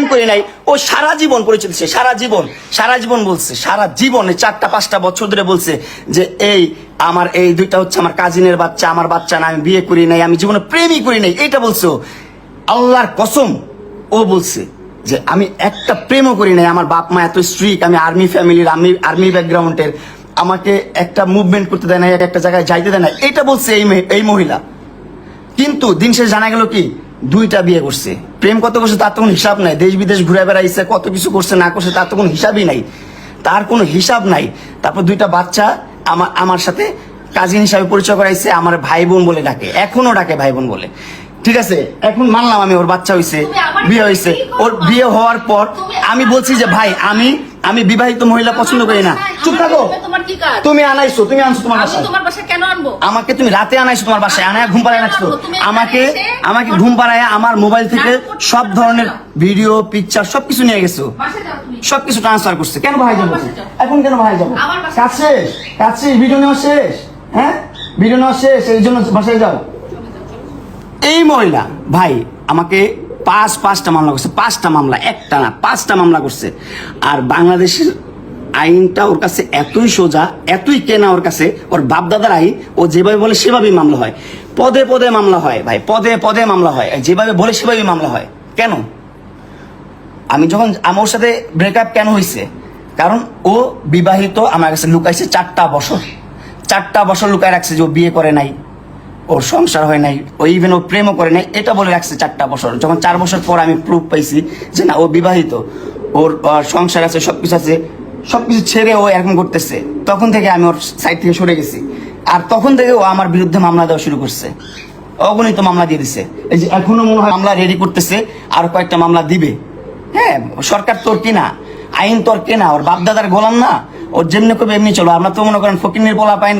প্রেম করি নাই। ও সারা জীবন পরিচিত সে, সারা জীবন সারা জীবন বলছে, সারা জীবনে চারটা, পাঁচটা বছর ধরে বলছে যে, এই, আমার এই দুইটা হচ্ছে আমার কাজিনের বাচ্চা, আমার বাচ্চা না আমি বিয়ে করি নাই, আমি জীবনে প্রেমই করি নাই। এটা বলছে। আল্লাহর কসম, ও বলছে যে, আমি একটা প্রেমও করি নাই, আমার বাপ মা এত স্ট্রিক আমি আর্মি ফ্যামিলির আমি আর্মি ব্যাকগ্রাউন্ডের আমাকে একটা মুভমেন্ট করতে দেয় না একটা জায়গায় যাইতে দেয় না এটা বলছে এই মহিলা। কিন্তু দিন শেষ জানা গেল কি? দুইটা বিয়ে করছে। প্রেম কত করছে তার তো কোনো হিসাব নাই। দেশ বিদেশ ঘুরে বেড়াইছে কত কিছু করছে না করছে তার তো কোনো হিসাবই নাই। তার কোনো হিসাব নাই। তারপর দুইটা বাচ্চা আমার আমার সাথে কাজিন হিসাবে পরিচয় করাইছে আমার ভাই বোন বলে ডাকে। এখনও ডাকে ভাই বোন বলে। ঠিক আছে? এখন মানলাম আমি ওর বাচ্চা হয়েছে বিয়ে হয়েছে ওর বিয়ে হওয়ার পর আমি বলছি যে ভাই আমি আমি বিবাহিত মহিলা পছন্দ করি না। চুপ থাকো। কাজ? তুমি আনাইছো তুমি আনছো তোমার বাসায়। তোমার বাসায় কেন আনব? আমাকে তুমি রাতে আনাইছো তোমার বাসায় আনায় ঘুম পাড়ায় রাখছো আমাকে আমাকে ঘুম পাড়ায় আমার মোবাইল থেকে সব ধরনের ভিডিও পিকচার সবকিছু নিয়ে গেছো। সবকিছু ট্রান্সফার করছে। কেন ভাই যাব। এখন কেন ভাই যাব? কাজ শেষ? কাজ শেষ? ভিডিও নেওয়া শেষ? হ্যাঁ? ভিডিও নেওয়া শেষ? এই জন্য বাসায় যাও। এই মহিলা ভাই আমাকে পাঁচ, পাঁচটা মামলা করছে, পাঁচটা মামলা, একটা না, পাঁচটা মামলা করছে। আর বাংলাদেশের আইনটা ওর কাছে এতই সোজা, এতই কেনা ওর কাছে, ওর বাপদাদার আইন, ও যেভাবে বলে সেভাবেই মামলা হয়। পদে পদে মামলা হয়, ভাই, পদে পদে মামলা হয় যেভাবে বলে সেভাবেই মামলা হয়। কেন? আমি যখন, আমার সাথে ব্রেকআপ কেন হয়েছে কারণ ও বিবাহিত, আমার কাছে লুকাইছে চারটা বছর। চারটা বছর লুকায় রাখছে যে ও বিয়ে করে নাই। ওর সংসার হয় নাই, ও ইভেন ও প্রেমও করে নাই, এটা বলে রাখছে চারটা বছর। যখন চার বছর পর আমি প্রুফ পাইছি যে না, ও বিবাহিত, ওর সংসার আছে, সবকিছু আছে, সবকিছু ছেড়ে ও এরকম করতেছে। তখন থেকে আমি ওর সাইড থেকে সরে গেছি। আর তখন থেকে ও আমার বিরুদ্ধে মামলা দেওয়া শুরু করছে। অগণিত মামলা দিয়ে দিছে। এই যে এখনও মনে হয় মামলা রেডি করতেছে, আর কয়েকটা মামলা দিবে। হ্যাঁ সরকার তোর কিনা, আইন তোর কেনা, ওর বাপদাদার গোলাম না ওর যেমনি করবে এমনি চলো। আমরা তো মনে করেন ফকিনের পোলা পাইন